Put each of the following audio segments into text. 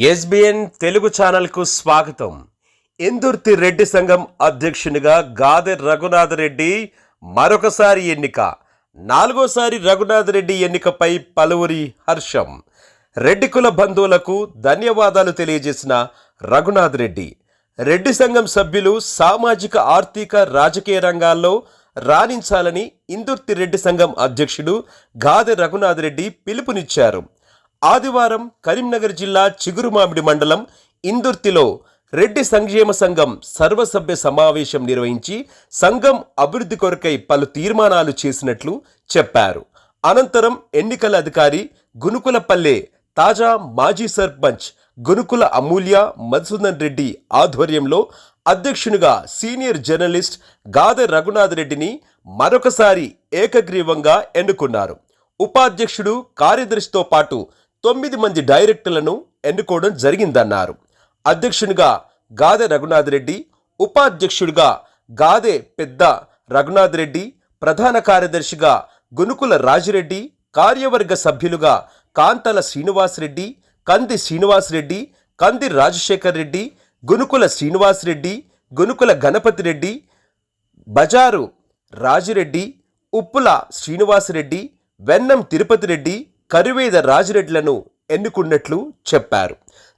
SBN Telugu ఛానల్కు స్వాగతం. ఇందుర్తి రెడ్డి సంఘం అధ్యక్షునిగా గాదె రఘునాథ్ రెడ్డి మరొకసారి ఎన్నిక. నాలుగోసారి రఘునాథ్ రెడ్డి ఎన్నికపై పలువురి హర్షం. రెడ్డి కుల బంధువులకు ధన్యవాదాలు తెలియజేసిన రఘునాథ్ రెడ్డి. రెడ్డి సంఘం సభ్యులు సామాజిక ఆర్థిక రాజకీయ రంగాల్లో రాణించాలని ఇందుర్తి రెడ్డి సంఘం అధ్యక్షుడు గాదె రఘునాథ్ రెడ్డి పిలుపునిచ్చారు. ఆదివారం కరీంనగర్ జిల్లా చిగురుమామిడి మండలం ఇందుర్తిలో రెడ్డి సంక్షేమ సంఘం సర్వసభ్య సమావేశం నిర్వహించి సంఘం అభివృద్ధి కొరకై పలు తీర్మానాలు చేసినట్లు చెప్పారు. అనంతరం ఎన్నికల అధికారి గునుకులపల్లె తాజా మాజీ సర్పంచ్ గునుకుల అమూల్య మధుసూదన్ రెడ్డి ఆధ్వర్యంలో అధ్యక్షునిగా సీనియర్ జర్నలిస్ట్ గాదె రఘునాథ్ రెడ్డిని మరొకసారి ఏకగ్రీవంగా ఎన్నుకున్నారు. ఉపాధ్యక్షుడు కార్యదర్శితో పాటు తొమ్మిది మంది డైరెక్టర్లను ఎన్నుకోవడం జరిగిందన్నారు. అధ్యక్షునిగా గాదె రఘునాథ్ రెడ్డి ఉపాధ్యక్షుడిగా గాదె పెద్ద రఘునాథ్ రెడ్డి ప్రధాన కార్యదర్శిగా గునుకుల రాజిరెడ్డి కార్యవర్గ సభ్యులుగా కాంతల శ్రీనివాసరెడ్డి కంది శ్రీనివాసరెడ్డి కంది రాజశేఖర్ రెడ్డి గునుకుల శ్రీనివాసరెడ్డి గునుకుల గణపతి రెడ్డి బజారు రాజిరెడ్డి ఉప్పుల శ్రీనివాసరెడ్డి వెన్నం తిరుపతి రెడ్డి కరివేద రాజిరెడ్లను ఎన్నుకున్నట్లు చెప్పారు.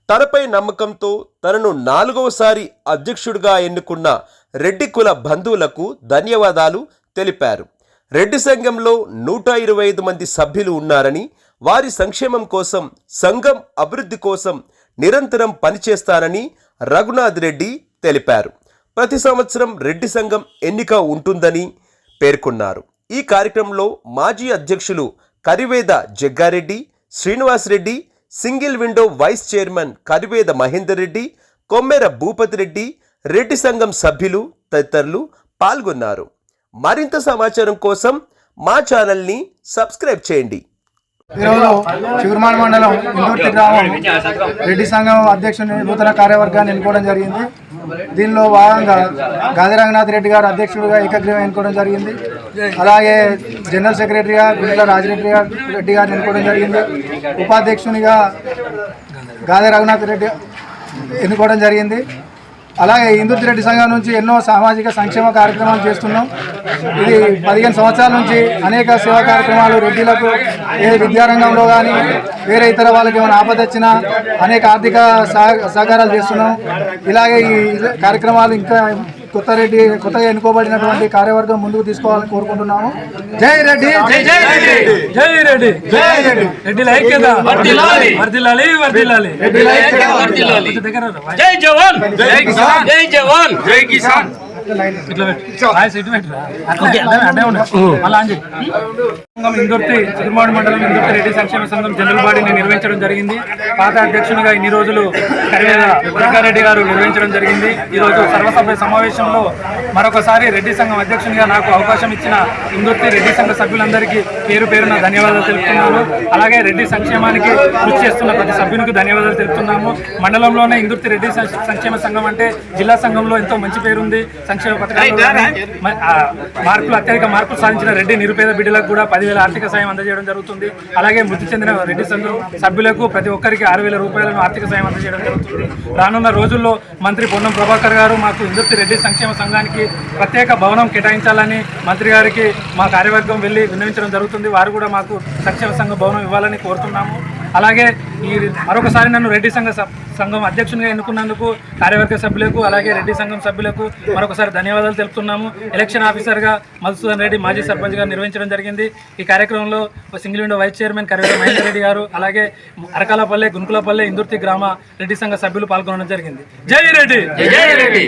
తనపై నమ్మకంతో తనను నాలుగవసారి అధ్యక్షుడిగా ఎన్నుకున్న రెడ్డి కుల బంధువులకు ధన్యవాదాలు తెలిపారు. రెడ్డి సంఘంలో నూట ఇరవై ఐదు మంది సభ్యులు ఉన్నారని వారి సంక్షేమం కోసం సంఘం అభివృద్ధి కోసం నిరంతరం పనిచేస్తానని రఘునాథ్ రెడ్డి తెలిపారు. ప్రతి సంవత్సరం రెడ్డి సంఘం ఎన్నిక ఉంటుందని పేర్కొన్నారు. ఈ కార్యక్రమంలో మాజీ అధ్యక్షులు Kariveda Jaggareddy Srinivas Reddy single window vice chairman Kariveda Mahender Reddy Kommera Bhupathi Reddy Reddy సంఘం సభ్యులు తదితరులు పాల్గొన్నారు. మరింత సమాచారం కోసం మా ఛానల్ని సబ్స్క్రైబ్ చేయండి. ఈరోజు చిగురుమాడ మండలం ఇందుర్తి గ్రామం రెడ్డి సంఘం అధ్యక్షుని నూతన కార్యవర్గాన్ని ఎన్నుకోవడం జరిగింది. దీనిలో భాగంగా గాంధీ రంగనాథ్ రెడ్డి గారు అధ్యక్షుడిగా ఏకగ్రీవం ఎన్నుకోవడం జరిగింది. అలాగే జనరల్ సెక్రటరీగా గుంట్ల రాజిరెడ్డి గారు రెడ్డి గారిని ఎన్నుకోవడం జరిగింది. ఉపాధ్యక్షునిగా గాదే రఘునాథ్ రెడ్డి ఎన్నుకోవడం జరిగింది. అలాగే ఇందుర్తి రెడ్డి సంఘం నుంచి ఎన్నో సామాజిక సంక్షేమ కార్యక్రమాలు చేస్తున్నాం. ఇది పదిహేను సంవత్సరాల నుంచి అనేక సేవా కార్యక్రమాలు రెడ్డిలకు ఏ విద్యారంగంలో కానీ వేరే ఇతర వాళ్ళకి ఏమైనా ఆపద వచ్చినా అనేక ఆర్థిక సహ- సహకారాలు చేస్తున్నాం. ఇలాగే ఈ కార్యక్రమాలు ఇంకా కొత్త రెడ్డి కొత్తగా ఎన్నుకోబడినటువంటి కార్యవర్గం ముందుకు తీసుకోవాలని కోరుకుంటున్నాము. జై రెడ్డి జై జై రెడ్డి. జై రెడ్డి. జై రెడ్డి. ఐక్యత వర్దిల్లాలి రెడ్డి. ఐక్యత. జై జవాన్. జై కిసాన్. జై జవాన్. జై కిసాన్. ఇందుర్తి చిరుమాడు మండలం ఇందుర్తి రెడ్డి సంక్షేమ సంఘం జనరల్ బాడీని నిర్వహించడం జరిగింది. పాత అధ్యక్షునిగా ఇన్ని రోజులు కరివేద దుర్గారెడ్డి గారు నిర్వహించడం జరిగింది. ఈ రోజు సర్వసభ్య సమావేశంలో మరొకసారి రెడ్డి సంఘం అధ్యక్షునిగా నాకు అవకాశం ఇచ్చిన ఇందుర్తి రెడ్డి సంఘ సభ్యులందరికీ పేరు పేరున ధన్యవాదాలు తెలుపుతున్నాను. అలాగే రెడ్డి సంక్షేమానికి కృషి చేస్తున్న ప్రతి సభ్యునికి ధన్యవాదాలు తెలుపుతున్నాము. మండలంలోనే ఇందుర్తి రెడ్డి సం- సంక్షేమ సంఘం అంటే జిల్లా సంఘంలో ఎంతో మంచి పేరుంది. సంక్షేమ పథకాలు అత్యధిక మార్పులు సాధించిన రెడ్డి నిరుపేద బిడ్డలకు కూడా పదివేల ఆర్థిక సాయం అందజేయడం జరుగుతుంది. అలాగే మృతి చెందిన రెడ్డి సంఘం సభ్యులకు ప్రతి ఒక్కరికి ఆరు వేల రూపాయలను ఆర్థిక సాయం అందజేయడం జరుగుతుంది. రానున్న రోజుల్లో మంత్రి పొన్నం ప్రభాకర్ గారు మాకు ఇందుర్తి రెడ్డి సంక్షేమ సంఘానికి ప్రత్యేక భవనం కేటాయించాలని మంత్రి గారికి మా కార్యవర్గం వెళ్ళి విన్నవించడం జరుగుతుంది. వారు కూడా మాకు సంక్షేమ సంఘ భవనం ఇవ్వాలని కోరుతున్నాము. అలాగే ఈ మరొకసారి నన్ను రెడ్డి సంఘ సంఘం అధ్యక్షునిగా ఎన్నుకున్నందుకు కార్యవర్గ సభ్యులకు అలాగే రెడ్డి సంఘం సభ్యులకు మరొకసారి ధన్యవాదాలు తెలుపుతున్నాము. ఎలక్షన్ ఆఫీసర్గా మధుసూదన్ రెడ్డి మాజీ సర్పంచ్గా నిర్వహించడం జరిగింది. ఈ కార్యక్రమంలో single window vice chairman Karivela Mahender Reddy గారు అలాగే అరకాలపల్లె గుంకులపల్లె ఇందుర్తి గ్రామ రెడ్డి సంఘ సభ్యులు పాల్గొనడం జరిగింది. రెడ్డి! జై రెడ్డి!